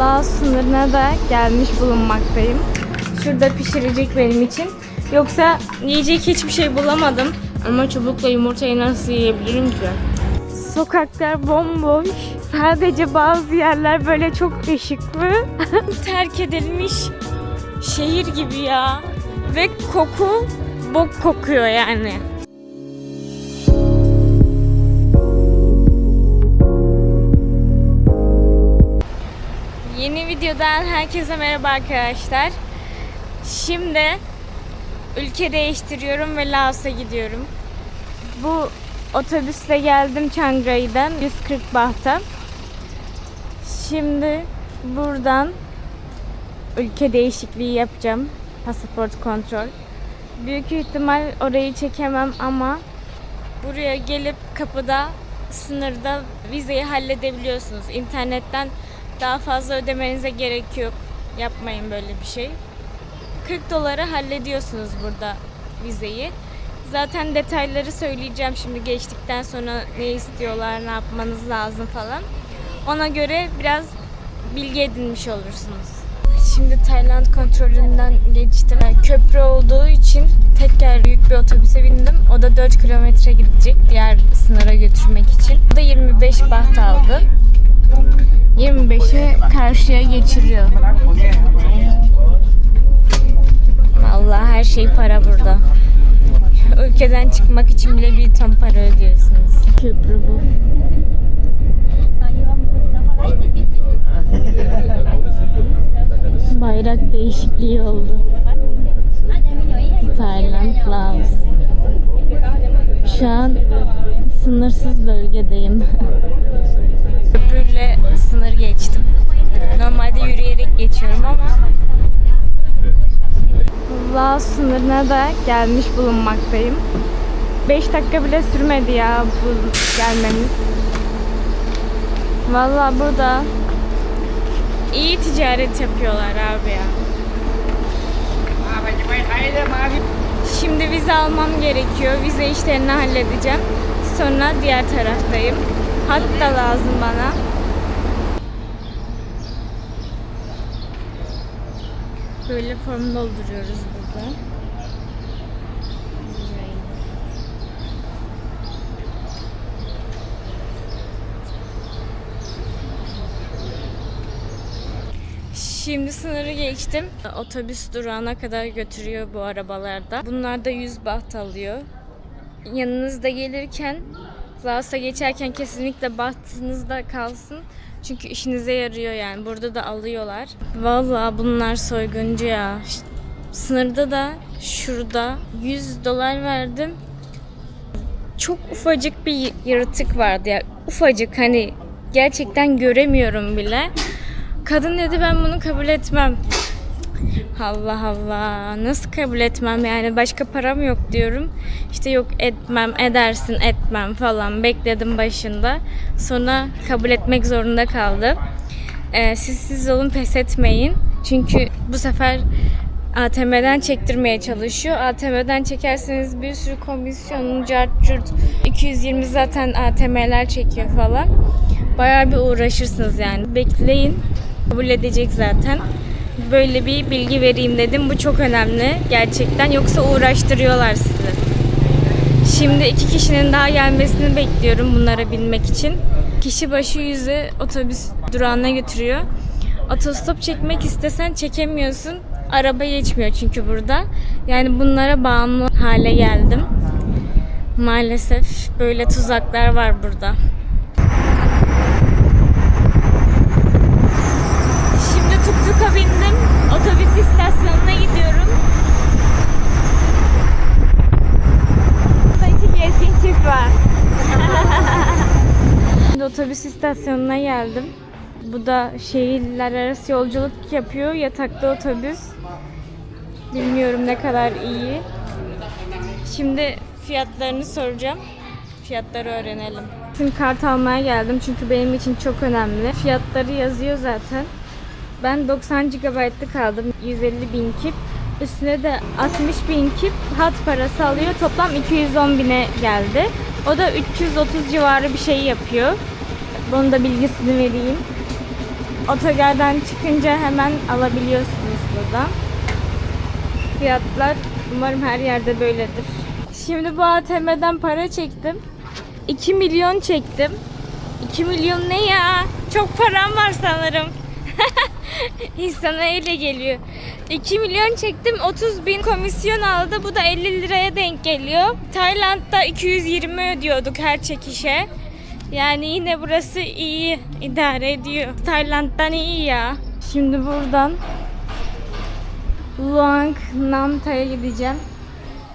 Laos sınırına da gelmiş bulunmaktayım. Şurada pişirecek benim için. Yoksa yiyecek hiçbir şey bulamadım. Ama çubukla yumurtayı nasıl yiyebilirim ki? Sokaklar bomboş. Sadece bazı yerler böyle çok ışıklı. Terk edilmiş şehir gibi ya. Ve koku bok kokuyor yani. Videodan herkese merhaba arkadaşlar. Şimdi ülke değiştiriyorum ve Laos'a gidiyorum. Bu otobüsle geldim Chiang Rai'den 140 bahta. Şimdi buradan ülke değişikliği yapacağım. Pasaport kontrol. Büyük ihtimal orayı çekemem ama buraya gelip kapıda sınırda vizeyi halledebiliyorsunuz. İnternetten daha fazla ödemenize gerek yok. Yapmayın böyle bir şey. 40 dolara hallediyorsunuz burada vizeyi. Zaten detayları söyleyeceğim şimdi geçtikten sonra ne istiyorlar, ne yapmanız lazım falan. Ona göre biraz bilgi edinmiş olursunuz. Şimdi Tayland kontrolünden geçtim. Yani köprü olduğu için tekrar büyük bir otobüse bindim. O da 4 kilometre gidecek diğer sınıra götürmek için. O da 25 baht aldı. 25'e karşıya geçiriyor. Allah her şey para burada. Ülkeden çıkmak için bile bir ton para ödüyorsunuz. Köprü bu. Bayrak değişikliği oldu. Tayland, Laos. Şu an sınırsız bölgedeyim. Sınır geçtim. Normalde yürüyerek geçiyorum ama Laos sınırına da gelmiş bulunmaktayım. 5 dakika bile sürmedi ya bu gelmemiz. Vallahi burada iyi ticaret yapıyorlar abi ya. Şimdi vize almam gerekiyor. Vize işlerini halledeceğim. Sonra diğer taraftayım. Hatta lazım bana. Böyle form dolduruyoruz burada. Şimdi sınırı geçtim. Otobüs durağına kadar götürüyor bu arabalarda. Bunlar da 100 baht alıyor. Yanınızda gelirken Laos'a geçerken kesinlikle bahtınızda kalsın. Çünkü işinize yarıyor yani. Burada da alıyorlar. Vallahi bunlar soyguncu ya. Sınırda da şurada 100 dolar verdim. Çok ufacık bir yaratık vardı ya. Ufacık hani gerçekten göremiyorum bile. Kadın dedi ben bunu kabul etmem. Allah Allah nasıl kabul etmem yani başka param yok diyorum. İşte yok etmem edersin etmem falan bekledim başında. Sonra kabul etmek zorunda kaldı. Ee, siz siz olun pes etmeyin. Çünkü bu sefer ATM'den çektirmeye çalışıyor. ATM'den çekerseniz bir sürü komisyon, cart curt, 220 zaten ATM'ler çekiyor falan. Bayağı bir uğraşırsınız yani. Bekleyin. Kabul edecek zaten. Böyle bir bilgi vereyim dedim. Bu çok önemli gerçekten. Yoksa uğraştırıyorlar sizi. Şimdi iki kişinin daha gelmesini bekliyorum bunlara binmek için. Kişi başı yüzü otobüs durağına götürüyor. Otostop çekmek istesen çekemiyorsun. Araba geçmiyor çünkü burada. Yani bunlara bağımlı hale geldim. Maalesef böyle tuzaklar var burada. Şimdi tuktuka bindim. Otobüs istasyonuna gidiyorum. Burada iki gezgin çift var. Şimdi otobüs istasyonuna geldim. Bu da şehirler arası yolculuk yapıyor. Yataklı otobüs. Bilmiyorum ne kadar iyi. Şimdi fiyatlarını soracağım. Fiyatları öğrenelim. Sim kart almaya geldim çünkü benim için çok önemli. Fiyatları yazıyor zaten. Ben 90 GB'lık aldım. 150 bin kip. Üstüne de 60 bin kip hat parası alıyor. Toplam 210 bine geldi. O da 330 civarı bir şey yapıyor. Bunun da bilgisini vereyim. Otogardan çıkınca hemen alabiliyorsunuz buradan. Fiyatlar umarım her yerde böyledir. Şimdi bu ATM'den para çektim. 2 milyon çektim. 2 milyon ne ya? Çok param var sanırım. İnsana öyle geliyor. 2 milyon çektim 30 bin komisyon aldı. Bu da 50 liraya denk geliyor. Tayland'da 220 ödüyorduk her çekişe. Yani yine burası iyi idare ediyor. Tayland'dan iyi ya. Şimdi buradan Luang Namta'ya gideceğim.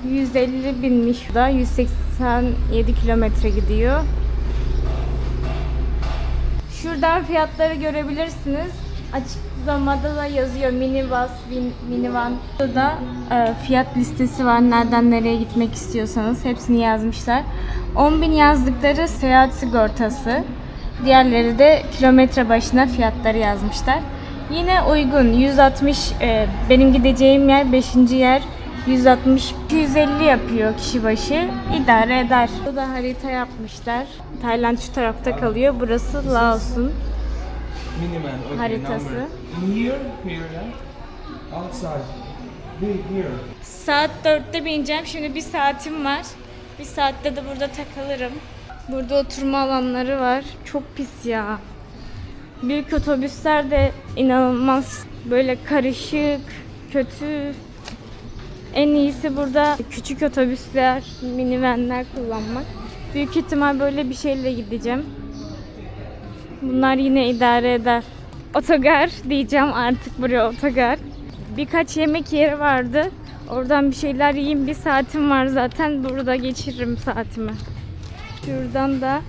150 binmiş da 187 kilometre gidiyor. Şuradan fiyatları görebilirsiniz. Açıklamada da yazıyor minibus, min- minivan. Burada da e, fiyat listesi var. Nereden nereye gitmek istiyorsanız hepsini yazmışlar. 10 bin yazdıkları seyahat sigortası. Diğerleri de kilometre başına fiyatları yazmışlar. Yine uygun. 160 e, benim gideceğim yer 5. yer 160 250 yapıyor kişi başı. İdare eder. Burada harita yapmışlar. Tayland şu tarafta kalıyor. Burası Laos'un. Miniman. Okay, Haritası. here, here, yeah? Outside. Here. Saat 4'te bineceğim. Şimdi bir saatim var. Bir saatte de burada takılırım. Burada oturma alanları var. Çok pis ya. Büyük otobüsler de inanılmaz böyle karışık, kötü. En iyisi burada küçük otobüsler, minivanlar kullanmak. Büyük ihtimal böyle bir şeyle gideceğim. Bunlar yine idare eder. Otogar diyeceğim artık buraya otogar. Birkaç yemek yeri vardı. Oradan bir şeyler yiyeyim. Bir saatim var zaten. Burada geçiririm saatimi. Şuradan da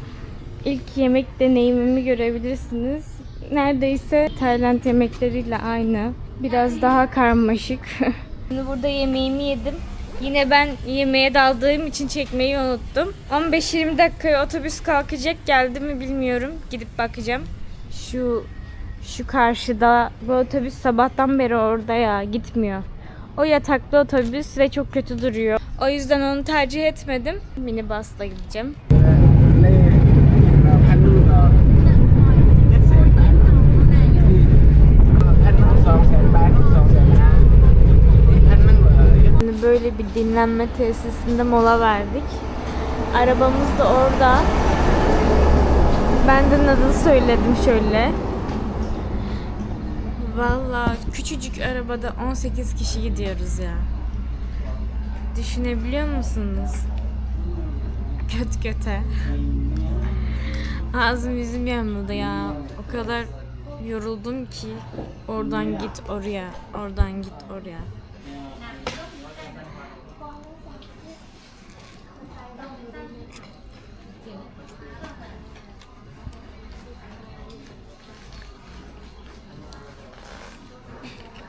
ilk yemek deneyimimi görebilirsiniz. Neredeyse Tayland yemekleriyle aynı. Biraz daha karmaşık. Şimdi burada yemeğimi yedim. Yine ben yemeğe daldığım için çekmeyi unuttum. 15-20 dakikaya otobüs kalkacak. Geldi mi bilmiyorum. Gidip bakacağım. Şu şu karşıda bu otobüs sabahtan beri orada ya gitmiyor. O yataklı otobüs ve çok kötü duruyor. O yüzden onu tercih etmedim. Minibus'la gideceğim. Bir dinlenme tesisinde mola verdik. Arabamız da orada. Ben de noodle söyledim şöyle. Vallahi küçücük arabada 18 kişi gidiyoruz ya. Düşünebiliyor musunuz? Kötü köte. Ağzım yüzüm yanmadı ya. O kadar yoruldum ki oradan git oraya, oradan git oraya.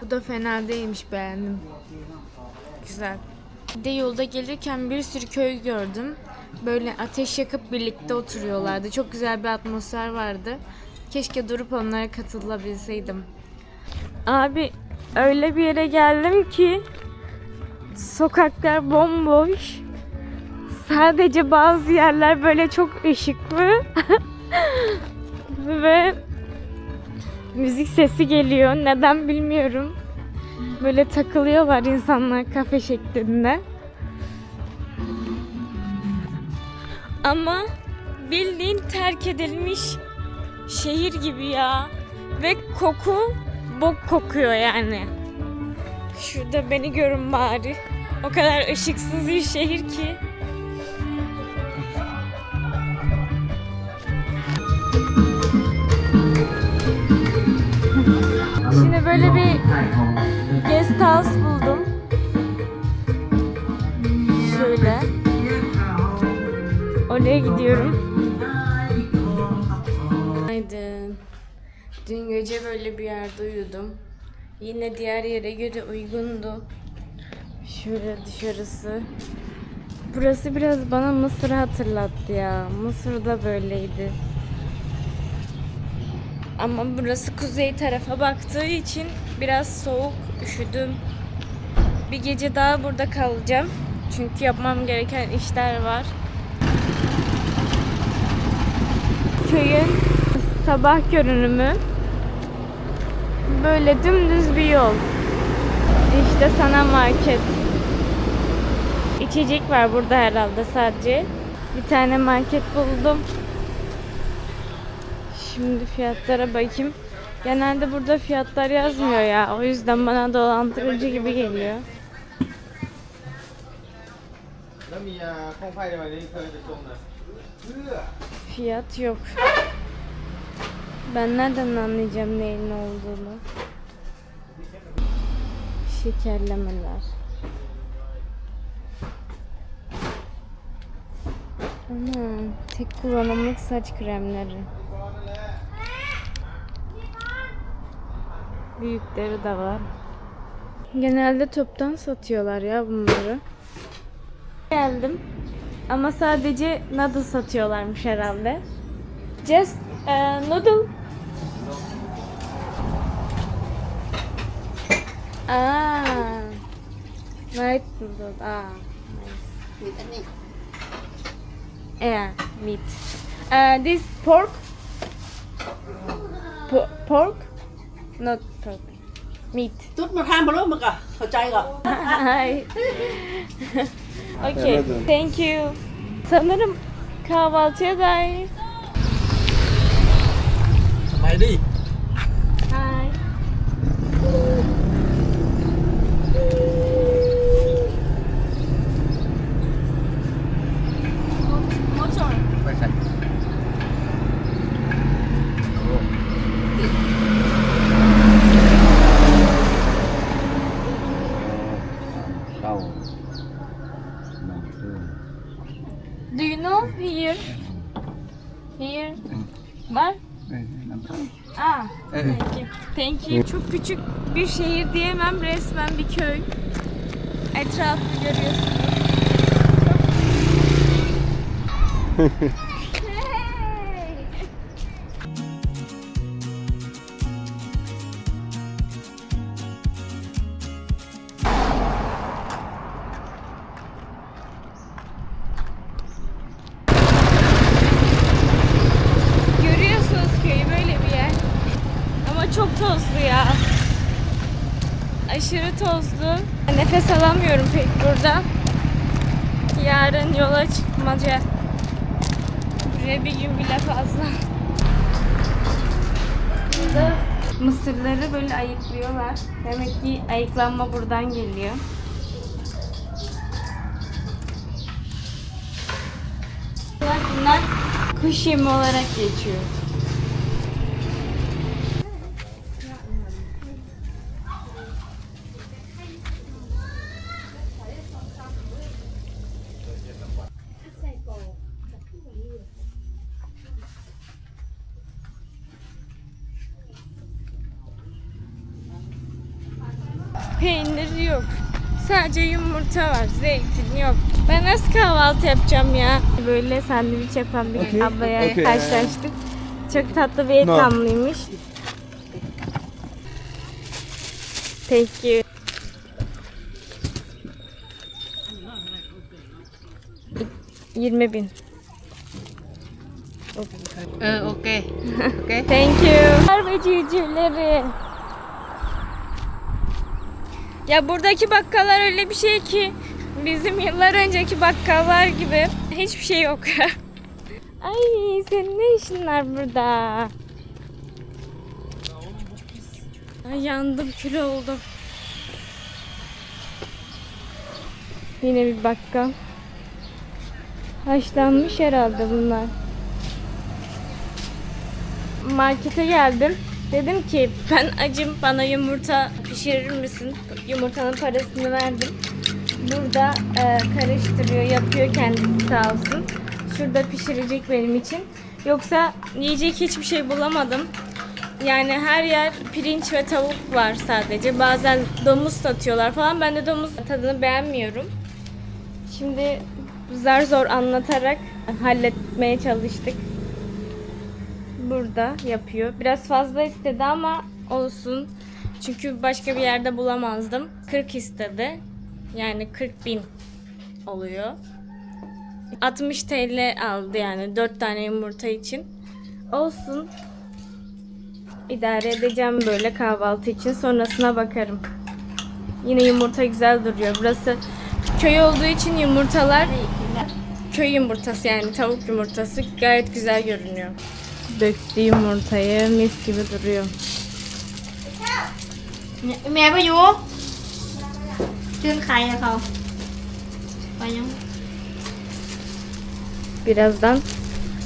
Da fena değilmiş beğendim. Güzel. Bir de yolda gelirken bir sürü köy gördüm. Böyle ateş yakıp birlikte oturuyorlardı. Çok güzel bir atmosfer vardı. Keşke durup onlara katılabilseydim. Abi öyle bir yere geldim ki sokaklar bomboş. Sadece bazı yerler böyle çok ışıklı. Ve müzik sesi geliyor. Neden bilmiyorum. Böyle takılıyorlar insanlar kafe şeklinde. Ama bildiğin terk edilmiş şehir gibi ya. Ve koku bok kokuyor yani. Şurada beni görün bari. O kadar ışıksız bir şehir ki. Böyle bir guest house buldum. Şöyle. Oraya gidiyorum. Günaydın. Dün gece böyle bir yerde uyudum. Yine diğer yere göre uygundu. Şöyle dışarısı. Burası biraz bana Mısır'ı hatırlattı ya. Mısır'da böyleydi. Ama burası kuzey tarafa baktığı için biraz soğuk, üşüdüm. Bir gece daha burada kalacağım. Çünkü yapmam gereken işler var. Köyün sabah görünümü. Böyle dümdüz bir yol. İşte sana market. İçecek var burada herhalde sadece. Bir tane market buldum. Şimdi fiyatlara bakayım. Genelde burada fiyatlar yazmıyor ya. O yüzden bana dolandırıcı gibi geliyor. Fiyat yok. Ben nereden anlayacağım neyin ne olduğunu? Şekerlemeler. Ana, tek kullanımlık saç kremleri. Büyükleri de var. Genelde toptan satıyorlar ya bunları. Geldim. Ama sadece noodle satıyorlarmış herhalde. Just uh, noodle. Ah. White noodle. Ah. Nice. Yeah, meat. Uh, this pork. Po- pork? Not. Meat. ตุ๊ดมาทานบอลลูนมึงอะเข้าใจก่อน Hi. okay, thank you. Sanırım kahvaltıya dair. ส Do you know here? Here. Var? Ah, Aa. Thank you. Çok küçük bir şehir diyemem. Resmen bir köy. Etrafını görüyorsunuz. Aşırı tozlu. Nefes alamıyorum pek burada. Yarın yola çıkmaca. Buraya bir gün bile fazla. Burada mısırları böyle ayıklıyorlar. Demek ki ayıklanma buradan geliyor. Bunlar kuş yemi olarak geçiyor. Peynir yok. Sadece yumurta var. Zeytin yok. Ben nasıl kahvaltı yapacağım ya? Böyle sandviç yapan bir okay. ablaya okay. karşılaştık. Çok tatlı bir Vietnamlıymış. No. Thank you. Yirmi bin. Okay. Uh, okay. okay. Thank you. Harbi civcivleri. Ya buradaki bakkallar öyle bir şey ki bizim yıllar önceki bakkallar gibi hiçbir şey yok. Ay senin ne işin var burada? Ay yandım kül oldum. Yine bir bakkal. Haşlanmış herhalde bunlar markete geldim. Dedim ki ben acım bana yumurta pişirir misin? Yumurtanın parasını verdim. Burada e, karıştırıyor, yapıyor kendisi sağ olsun. Şurada pişirecek benim için. Yoksa yiyecek hiçbir şey bulamadım. Yani her yer pirinç ve tavuk var sadece. Bazen domuz satıyorlar falan. Ben de domuz tadını beğenmiyorum. Şimdi zar zor anlatarak halletmeye çalıştık burada yapıyor. Biraz fazla istedi ama olsun. Çünkü başka bir yerde bulamazdım. 40 istedi. Yani 40 bin oluyor. 60 TL aldı yani 4 tane yumurta için. Olsun. idare edeceğim böyle kahvaltı için. Sonrasına bakarım. Yine yumurta güzel duruyor. Burası köy olduğu için yumurtalar köy yumurtası yani tavuk yumurtası gayet güzel görünüyor. Döktü yumurtayı mis gibi duruyor. mẹ có vô trương khay là không phải không Birazdan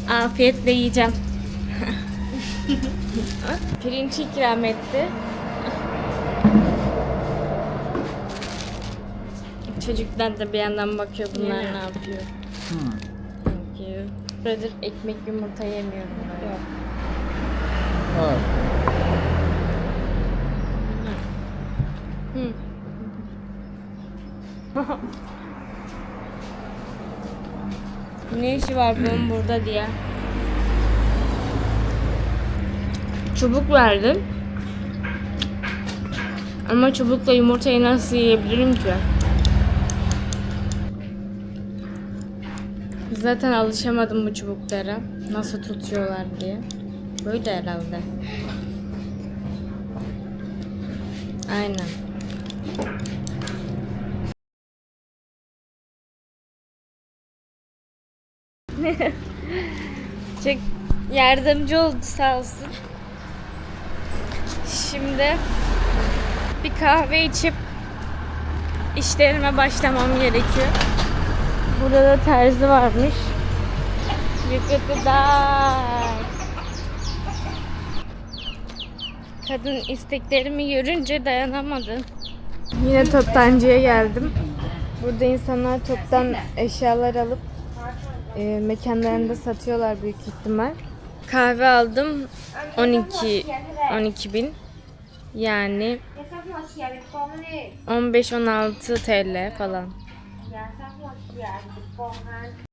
afiyetle yiyeceğim. Pirinç ikram etti. Çocuklar da bir yandan bakıyor bunlar ne yapıyor. Thank you. Buradır ekmek yumurta yemiyorum. ben. Evet. Ne işi var bunun burada diye. Çubuk verdim. Ama çubukla yumurtayı nasıl yiyebilirim ki? Zaten alışamadım bu çubuklara. Nasıl tutuyorlar diye. Böyle herhalde. Aynen. Çok yardımcı oldu sağ olsun. Şimdi bir kahve içip işlerime başlamam gerekiyor. Burada da terzi varmış. Yıkıtılar. Kadın isteklerimi görünce dayanamadı. Yine toptancıya geldim. Burada insanlar toptan eşyalar alıp e, mekanlarında satıyorlar büyük ihtimal. Kahve aldım 12 12 bin. Yani 15-16 TL falan. 我们